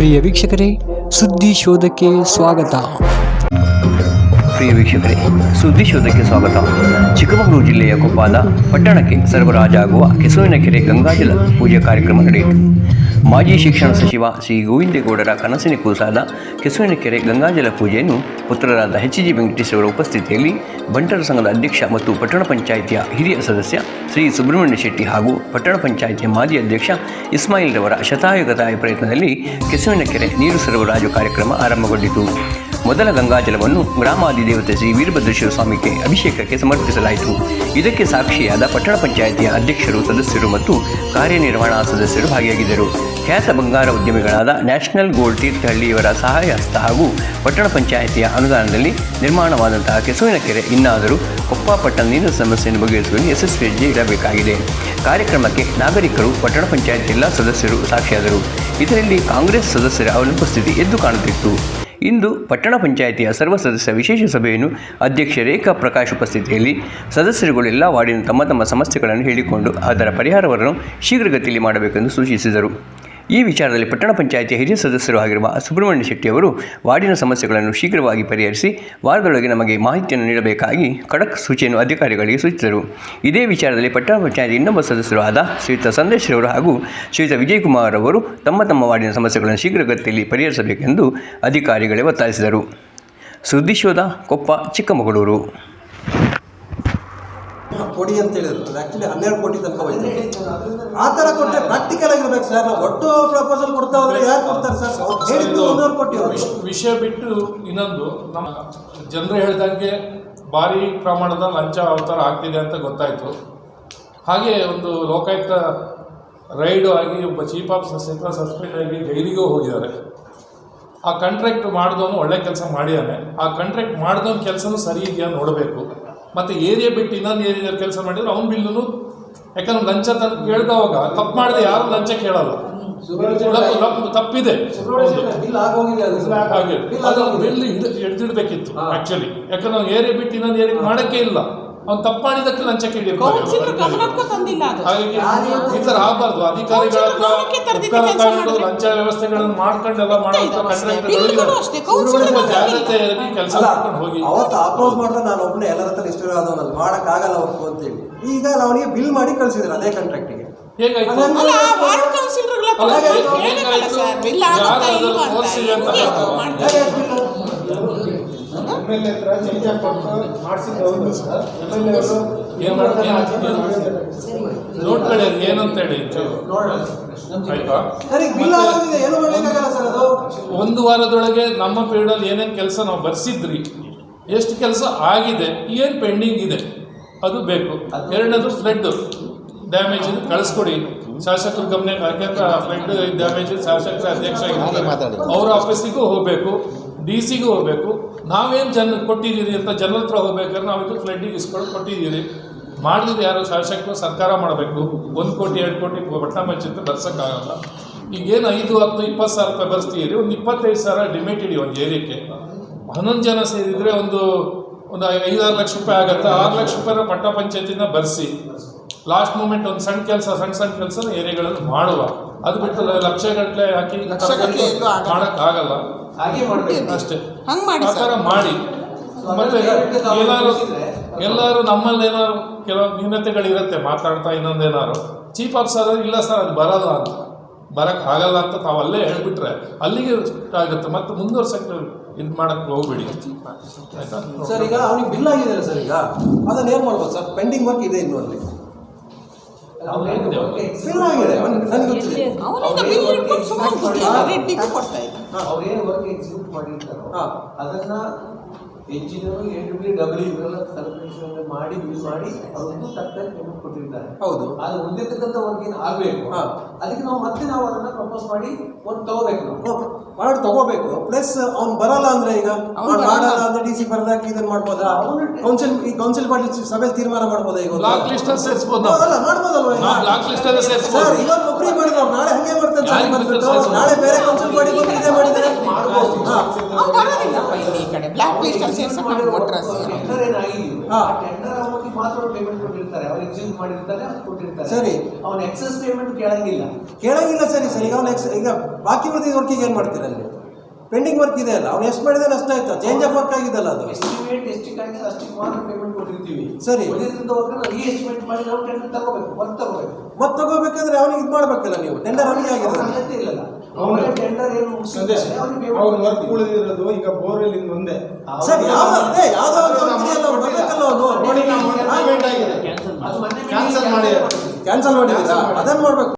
ಪ್ರಿಯ ವೀಕ್ಷಕರೇ ಸುದ್ದಿ ಶೋಧಕ್ಕೆ ಸ್ವಾಗತ. ಪ್ರಿಯ ವೀಕ್ಷಕರೇ, ಸುದ್ದಿ ಶೋಧಕ್ಕೆ ಸ್ವಾಗತ. ಚಿಕ್ಕಮಗಳೂರು ಜಿಲ್ಲೆಯ ಕೊಪ್ಪಾದ ಪಟ್ಟಣಕ್ಕೆ ಸರಬರಾಜಾಗುವ ಕೆಸುವಿನ ಕೆರೆ ಗಂಗಾಜಲ ಪೂಜೆ ಕಾರ್ಯಕ್ರಮ ನಡೆಯಿತು. ಮಾಜಿ ಶಿಕ್ಷಣ ಸಚಿವ ಶ್ರೀ ಗೋವಿಂದೇಗೌಡರ ಕನಸಿನ ಕೂಸಾದ ಕೆಸುವಿನ ಕೆರೆ ಗಂಗಾಜಲ ಪೂಜೆಯನ್ನು ಪುತ್ರರಾದ ಎಚ್ ಜಿ ವೆಂಕಟೇಶ್ ಅವರ ಉಪಸ್ಥಿತಿಯಲ್ಲಿ ಬಂಟರ ಸಂಘದ ಅಧ್ಯಕ್ಷ ಮತ್ತು ಪಟ್ಟಣ ಪಂಚಾಯಿತಿಯ ಹಿರಿಯ ಸದಸ್ಯ ಶ್ರೀ ಸುಬ್ರಹ್ಮಣ್ಯ ಶೆಟ್ಟಿ ಹಾಗೂ ಪಟ್ಟಣ ಪಂಚಾಯಿತಿಯ ಮಾಜಿ ಅಧ್ಯಕ್ಷ ಇಸ್ಮಾಯಿಲ್ ರವರ ಶತಾಯುಗತಾಯ ಪ್ರಯತ್ನದಲ್ಲಿ ಕೆಸುವಿನ ಕೆರೆ ನೀರು ಸರಬರಾಜು ಕಾರ್ಯಕ್ರಮ ಆರಂಭಗೊಂಡಿತು. ಮೊದಲ ಗಂಗಾಜಲವನ್ನು ಗ್ರಾಮಾಧಿದೇವತೆ ಶ್ರೀ ವೀರಭದ್ರೇಶ್ವರ ಸ್ವಾಮಿಗೆ ಅಭಿಷೇಕಕ್ಕೆ ಸಮರ್ಪಿಸಲಾಯಿತು. ಇದಕ್ಕೆ ಸಾಕ್ಷಿಯಾದ ಪಟ್ಟಣ ಪಂಚಾಯಿತಿಯ ಅಧ್ಯಕ್ಷರು, ಸದಸ್ಯರು ಮತ್ತು ಕಾರ್ಯನಿರ್ವಹಣಾ ಸದಸ್ಯರು ಭಾಗಿಯಾಗಿದ್ದರು. ಖ್ಯಾತ ಬಂಗಾರ ಉದ್ಯಮಿಗಳಾದ ನ್ಯಾಷನಲ್ ಗೋಲ್ಡ್ ತೀರ್ಥಹಳ್ಳಿಯವರ ಸಹಾಯ ಹಸ್ತ ಹಾಗೂ ಪಟ್ಟಣ ಪಂಚಾಯಿತಿಯ ಅನುದಾನದಲ್ಲಿ ನಿರ್ಮಾಣವಾದಂತಹ ಕೆಸುವಿನ ಕೆರೆ ಇನ್ನಾದರೂ ಕೊಪ್ಪ ಪಟ್ಟಣ ನೀರಿನ ಸಮಸ್ಯೆಯನ್ನು ಬಗೆಹರಿಸುವಲ್ಲಿ ಯಶಸ್ವಿಯಾಗಿ ಇಡಬೇಕಾಗಿದೆ ಕಾರ್ಯಕ್ರಮಕ್ಕೆ ನಾಗರಿಕರು, ಪಟ್ಟಣ ಪಂಚಾಯತ್ ಎಲ್ಲ ಸದಸ್ಯರು ಸಾಕ್ಷಿಯಾದರು. ಇದರಲ್ಲಿ ಕಾಂಗ್ರೆಸ್ ಸದಸ್ಯರ ಅನುಪಸ್ಥಿತಿ ಎದ್ದು ಕಾಣುತ್ತಿತ್ತು. ಇಂದು ಪಟ್ಟಣ ಪಂಚಾಯಿತಿಯ ಸರ್ವ ಸದಸ್ಯ ವಿಶೇಷ ಸಭೆಯನ್ನು ಅಧ್ಯಕ್ಷ ರೇಖಾ ಪ್ರಕಾಶ್ ಉಪಸ್ಥಿತಿಯಲ್ಲಿ ಸದಸ್ಯರುಗಳು ಎಲ್ಲ ವಾರ್ಡಿನ ತಮ್ಮ ತಮ್ಮ ಸಮಸ್ಯೆಗಳನ್ನು ಹೇಳಿಕೊಂಡು ಅದರ ಪರಿಹಾರವನ್ನು ಶೀಘ್ರಗತಿಯಲ್ಲಿ ಮಾಡಬೇಕೆಂದು ಸೂಚಿಸಿದರು. ಈ ವಿಚಾರದಲ್ಲಿ ಪಟ್ಟಣ ಪಂಚಾಯಿತಿಯ ಹಿರಿಯ ಸದಸ್ಯರು ಆಗಿರುವ ಸುಬ್ರಹ್ಮಣ್ಯ ಶೆಟ್ಟಿ ಅವರು ವಾರ್ಡಿನ ಸಮಸ್ಯೆಗಳನ್ನು ಶೀಘ್ರವಾಗಿ ಪರಿಹರಿಸಿ ವಾರದೊಳಗೆ ನಮಗೆ ಮಾಹಿತಿಯನ್ನು ನೀಡಬೇಕಾಗಿ ಖಡಕ್ ಸೂಚಿಯನ್ನು ಅಧಿಕಾರಿಗಳಿಗೆ ಸೂಚಿಸಿದರು. ಇದೇ ವಿಚಾರದಲ್ಲಿ ಪಟ್ಟಣ ಪಂಚಾಯಿತಿ ಇನ್ನೊಬ್ಬ ಸದಸ್ಯರು ಆದ ಶ್ರೀಯುತ ಸಂದೇಶ್ ರವರು ಹಾಗೂ ಶ್ರೀಯುತ ವಿಜಯಕುಮಾರ್ ಅವರು ತಮ್ಮ ತಮ್ಮ ವಾರ್ಡಿನ ಸಮಸ್ಯೆಗಳನ್ನು ಶೀಘ್ರಗತಿಯಲ್ಲಿ ಪರಿಹರಿಸಬೇಕೆಂದು ಅಧಿಕಾರಿಗಳೇ ಒತ್ತಾಯಿಸಿದರು. ಸುದ್ದಿಶೋಧ ಕೊಪ್ಪ ಚಿಕ್ಕಮಗಳೂರು. ಕೊಡಿ ಅಂತ ಹೇಳಿದ್ರು. ಅದು ಆ್ಯಕ್ಚುಲಿ ಹನ್ನೆರಡು ಕೋಟಿ ತನಕ ಹೋಯ್ತು. ಆ ಥರ ಕೊಟ್ಟರೆ ಪ್ರಾಕ್ಟಿಕಲ್ ಆಗಿರ್ಬೇಕು ಸರ್ ನಾವು ಒಟ್ಟು ಪ್ರಪೋಸಲ್ ಕೊಡ್ತಾ ಹೋದ್ರೆ ಯಾರು ಕೊಡ್ತಾರೆ ಸರ್ ಅವ್ರು ಹೇಳಿದ್ದು ಒಂದೂವರೆ ಕೋಟಿ ವಿಷಯ ಬಿಟ್ಟು ಇನ್ನೊಂದು ನಮ್ಮ ಜನರು ಹೇಳ್ದಂಗೆ ಭಾರಿ ಪ್ರಮಾಣದ ಲಂಚ ಅವತಾರ ಆಗ್ತಿದೆ ಅಂತ ಗೊತ್ತಾಯಿತು. ಹಾಗೆ ಒಂದು ಲೋಕಾಯುಕ್ತ ರೈಡು ಆಗಿ ಒಬ್ಬ ಚೀಫ್ ಆಫೀಸರ್ ಸಸ್ಪೆಂಡ್ ಆಗಿ ಜೈಲಿಗೂ ಹೋಗಿದ್ದಾರೆ. ಆ ಕಾಂಟ್ರಾಕ್ಟ್ ಮಾಡಿದವನು ಒಳ್ಳೆ ಕೆಲಸ ಮಾಡಿದ್ದಾನೆ ಆ ಕಾಂಟ್ರಾಕ್ಟ್ ಮಾಡಿದವನ ಕೆಲಸನೂ ಸರಿ ಇದೆಯಾ ನೋಡಬೇಕು. ಮತ್ತು ಏರಿಯಾ ಬಿಟ್ಟು ಇನ್ನೊಂದು ಏರಿಯಾದಲ್ಲಿ ಕೆಲಸ ಮಾಡಿದ್ರೆ ಅವ್ನ ಬಿಲ್ಲುನು ಯಾಕಂದ್ರೆ ಲಂಚ ತನ್ ಕೇಳ್ದವಾಗ ತಪ್ಪು ಮಾಡಿದೆ ಯಾರು ಲಂಚ ಕೇಳಲ್ಲ. ತಪ್ಪು- ತಪ್ಪು- ತಪ್ಪಿದೆ. ಹಾಗೆ. ಬಿಲ್ ಹಿಡಿದಿಡ್ಬೇಕಿತ್ತು ಆಕ್ಚುಲಿ ಯಾಕಂದ್ರೆ ಏರಿಯಾ ಬಿಟ್ಟು ಇನ್ನೊಂದು ಏರಿಯಾ ಮಾಡಕ್ಕೆ ಇಲ್ಲ. ಅವ್ನು ತಪ್ಪು ಮಾಡಿದ್ದಕ್ಕೆ ಲಂಚ ಕೌನ್ಸಿಲರ್ ಗಮನಕ್ಕೂ ತಂದಿಲ್ಲ ಅದು. ಹಾಗಾಗಿ ಈ ತರ ಆಗಬಾರ್ದು. ಅಧಿಕಾರಿಗಳ ಹತ್ರ ತಗೊಂಡು ಲಂಚ ವ್ಯವಸ್ಥೆಗಳನ್ನು ಮಾಡ್ಕೊಂಡೆಲ್ಲ ಮಾಡುವಂತ ಜಾಗ್ರತೆಯಾಗಿ ಕೆಲಸ ಮಾಡ್ಕೊಂಡು ಹೋಗಿ. ಅವತ್ತು ಅಪ್ರೋಚ್ ಮಾಡಿದ್ರೆ ನಾನು ಒಬ್ಬನೇ ಎಲ್ಲರ ಹತ್ರ ಇಷ್ಟ ಆದವನಲ್ಲಿ ಮಾಡೋಕ್ಕಾಗಲ್ಲ ಅವ್ರು ಅಂತೇಳಿ. ಈಗ ಅವನಿಗೆ ಬಿಲ್ ಮಾಡಿ ಕಳಿಸಿದ್ರು ಅದೇ ಕಾಂಟ್ರಾಕ್ಟಿಗೆ ಹೇಗಾಯ್ತು? ಅದನ್ನ- ಏನ್ ಮಾಡ್ತಾರೆ ನೋಡ್ಕೊಳ್ಳಿ ಏನಂತ ಹೇಳಿ ಸರ್ ಏನು ಒಂದು ವಾರದೊಳಗೆ ನಮ್ಮ ಪೀರಿಯಡಲ್ಲಿ ಏನೇನು ಕೆಲಸ ನಾವು ಬರ್ಸಿದ್ರಿ ಎಷ್ಟು ಕೆಲಸ ಆಗಿದೆ ಏನು ಪೆಂಡಿಂಗ್ ಇದೆ ಅದು ಬೇಕು. ಎರಡನೇದು ಫ್ಲಡ್ ಡ್ಯಾಮೇಜ್ ಕಳಿಸ್ಕೊಡಿ. ಶಾಸಕರ ಗಮನಕ್ಕೆ ಯಾಕೆಂದ್ರೆ ಫ್ಲಡ್ ಡ್ಯಾಮೇಜ್ ಶಾಸಕರ ಅಧ್ಯಕ್ಷ ಅವರ ಅವ್ರ ಆಫೀಸಿಗೂ ಹೋಗಬೇಕು ಡಿ ಸಿಗೂ ಹೋಗಬೇಕು ನಾವೇನು ಜನ ಕೊಟ್ಟಿದ್ದೀರಿ ಅಂತ ಜನರ ಹತ್ರ ಹೋಗ್ಬೇಕಾದ್ರೆ ನಾವು ಇದು ಫ್ಲಡ್ಡಿಗೆ ಇಸ್ಕೊಂಡು ಕೊಟ್ಟಿದ್ದೀರಿ. ಮಾಡಿದ್ರೆ ಯಾರು ಶಾಸಕರು ಸರ್ಕಾರ ಮಾಡಬೇಕು. ಒಂದು ಕೋಟಿ, ಎರಡು ಕೋಟಿ ಪಟ್ಟಣ ಪಂಚಾಯಿತಿ ಬರ್ಸೋಕ್ಕಾಗಲ್ಲ. ಈಗೇನು ಐದು ಹತ್ತು, ಇಪ್ಪತ್ತು ಸಾವಿರ ರೂಪಾಯಿ ಬರ್ಸ್ತೀರಿ ಒಂದು ಇಪ್ಪತ್ತೈದು ಸಾವಿರ ಡಿಮೇಟ್ ಇಡಿ ಒಂದು ಏರಿಯಕ್ಕೆ. ಹನ್ನೊಂದು ಜನ ಸೇರಿದರೆ ಒಂದು ಒಂದು ಐದಾರು ಲಕ್ಷ ರೂಪಾಯಿ ಆಗುತ್ತೆ. ಆರು ಲಕ್ಷ ರೂಪಾಯಿನ ಪಟ್ಟಣ ಪಂಚಾಯತಿನ ಬರೆಸಿ. ಲಾಸ್ಟ್ ಮೂಮೆಂಟ್ ಒಂದು ಸಣ್ಣ ಕೆಲಸ, ಸಣ್ಣ ಸಣ್ಣ ಕೆಲಸ ಏರಿಯಾಗಳನ್ನು ಮಾಡುವ. ಅದು ಬಿಟ್ಟು ಲಕ್ಷಗಟ್ಟಲೆ ಹಾಕಿ ಲಕ್ಷಗಟ್ಟಲೆ ಎಲ್ಲೂ ಆಗಲ್ಲ. ಮಾಡೋಕ್ಕಾಗಲ್ಲ. ಹಾಗೆ ಮಾಡ್ಬೇಕು. ಅಷ್ಟೇ. ಹಂಗ್ ಮಾಡಿ ಆ ಸರ್. ಮಾಡಿ. ಮತ್ತೆ ಎಲ್ಲರೂ ಎಲ್ಲರೂ ನಮ್ಮಲ್ಲಿ ಏನಾದ್ರು ಕೆಲವು ನ್ಯೂನತೆಗಳಿರುತ್ತೆ ಮಾತಾಡ್ತಾ ಇನ್ನೊಂದೇನಾದ್ರು. ಚೀಪ್ ಆಫೀಸರ್ ಇಲ್ಲ ಸರ್ ಅದು ಬರಲ್ಲ ಅಂತ. ಬರಕ್ ಆಗಲ್ಲ ಅಂತ ತಾವು ಅಲ್ಲೇ ಹೇಳ್ಬಿಟ್ರೆ ಅಲ್ಲಿಗೆ ಆಗುತ್ತೆ. ಮತ್ತೆ ಮುಂದುವರ್ಸಕ್ಕೆ ಇದು ಮಾಡಕ್ ಹೋಗ್ಬೇಡಿ. ಆಯ್ತಾ ಸರ್ ಈಗ ಅವ್ರಿಗೆ ಬಿಲ್ ಆಗಿದೆ ಸರ್ ಈಗ? ಅದನ್ನ ಏನ್ ಮಾಡ್ಬೋದು ಸರ್? ಪೆಂಡಿಂಗ್ ವರ್ಕ್ ಇದೆ ಇನ್ನು ಅಲ್ಲಿ. ಬಿಲ್ ಆಗಿದೆ ಅವ್ನಿಗೆ- ನನಗೆ ಗೊತ್ತಿದೆ ಅವನೀಗ ಬಿಲ್ ಇಟ್ಕೊಂಡು ಸುಮ್ಮನೆ ಕೂತಿಯಲ್ಲ ಕೊಡ್ತಾ ಇದ್ದ ಅವ್ರೇನು ವರ್ಕ್ ಎಕ್ಸಿಕ್ಯೂಟ್ ಮಾಡಿರ್ತಾರೋ. ಅದನ್ನ ಎಂಜಿನಿಯರು ಎ ಡಬ್ಲ್ಯೂ ಡಬ್ಲ್ಯೂ ಇವರೆಲ್ಲ ಸರ್ವೇಷನ್ ಮಾಡಿ ಯೂಸ್ ಮಾಡಿ ಅದೊಂದು ತಕ್ಕಂತೆ ಪೇಮೆಂಟ್ ಕೊಟ್ಟಿರ್ತಾರೆ. ಹೌದು. ಅದು ಉಳಿದಿರ್ತಕ್ಕಂಥ ವರ್ಕ್ ಏನು ಆಗಬೇಕು. ಅದಕ್ಕೆ ನಾವು ಮತ್ತೆ ನಾವು ಅದನ್ನ ಪ್ರಪೋಸ್ ಮಾಡಿ ಒಂದು ತಗೋಬೇಕು ನಾವು. ಮಾಡಿ ತಗೋಬೇಕು. ಪ್ಲಸ್ ಅವ್ನು ಬರಲ್ಲ ಅಂದ್ರೆ ಈಗ ಅವ್ನು. ಮಾಡಲ್ಲ ಅಂದ್ರೆ ಡಿ ಸಿ ಬರ್ದಾಕಿ ಇದನ್ನ ಮಾಡ್ಬೋದಾ? ಕೌನ್ಸಿಲ್ ಈ ಕೌನ್ಸಿಲ್ ಮಾಡಿ ಸಭೆ ತೀರ್ಮಾನ ಮಾಡ್ಬೋದಾ ಈಗ? ಒಂದು? ಬ್ಲಾಕ್ ಲಿಸ್ಟಲ್ಲಿ ಸೇರಿಸ್ಬೋದು ನಾವು ಅಲ್ಲ ಮಾಡ್ಬೋದಲ್ವಾ ಈಗ? ನಾವು ಬ್ಲಾಕ್ ಲಿಸ್ಟಲ್ಲೇ ಸರ್ ಸೇರಿಸ್ಬೋದು ಇವತ್ತು ಒಬ್ಬರಿಗೆ ಮಾಡಿದ್ರು ಪೇಮೆಂಟ್ ಕೊಟ್ಟಿರ್ತಾರೆ ಅವ್ರು ಎಕ್ಸ್ಚೇಂಜ್ ಮಾಡಿರ್ತಾರೆ ಅವ್ರು ಕೊಟ್ಟಿರ್ತಾರೆ. ಸರಿ. ಅವ್ನು ಎಕ್ಸಸ್ ಪೇಮೆಂಟ್ ಕೇಳಂಗಿಲ್ಲ. ಕೇಳಂಗಿಲ್ಲ ಸರಿ ಸರಿ. ಈಗ ಅವ್ನು ಎಕ್ಸ್ ಈಗ ಬಾಕಿ ಉಳಿದಿದ್ದ ವರ್ಕಿಗೆ ಏನು ಮಾಡ್ತೀರ ಅಲ್ಲಿ? ಪೆಂಡಿಂಗ್ ವರ್ಕ್ ಇದೆ ಅಲ್ಲ. ಅವ್ನು ಎಷ್ಟು ಮಾಡಿದ್ರೆ ಅಷ್ಟು ಆಯ್ತು. ಚೇಂಜ್ ಆಫ್ ವರ್ಕ್ ಆಗಿದೆಲ್ಲ ಅದು. ಎಸ್ಟಿಮೇಟ್ ಎಷ್ಟಕ್ಕೆ ಆಗಿದೆ ಅಷ್ಟಕ್ಕೆ ಮಾತ್ರ ಪೇಮೆಂಟ್ ಕೊಟ್ಟಿರ್ತೀವಿ. ಸರಿ. ಉಳಿದಿದ್ದ ವರ್ಕ್ ರೀ ಎಸ್ಟಿಮೇಟ್ ಮಾಡಿ ನಾವು ಟೆಂಡರ್ ತಗೋಬೇಕು ಮತ್ತೆ ತಗೋಬೇಕು. ಮತ್ತೆ ತಗೋಬೇಕಂದ್ರೆ ಅವ್ನಿಗೆ ಇದು ಮಾಡ್ಬೇಕಲ್ಲ ನೀವು? ಟೆಂಡರ್ ಅವನಿಗೆ ಅಗತ್ಯ ಅವನ ಟೆಂಡರ್ ಏನು ಸಂದೇಶ. ವರ್ಕ್. ಉಳಿದಿರೋದು ಈಗ ಬೋರ್ವೆಲ್ ಇಂದ ಒಂದೇ. ಸರ್ ಅದೇ ಯಾವ್ದೋ ಒಂದು ನೋಡಿ ಪೇಮೆಂಟ್ ಆಗಿದೆ. ಕ್ಯಾನ್ಸಲ್ ಮಾಡಿ. ಕ್ಯಾನ್ಸಲ್ ಮಾಡಿದ್ದೀರಾ. ಅದನ್ನು ಮಾಡ್ಬೇಕು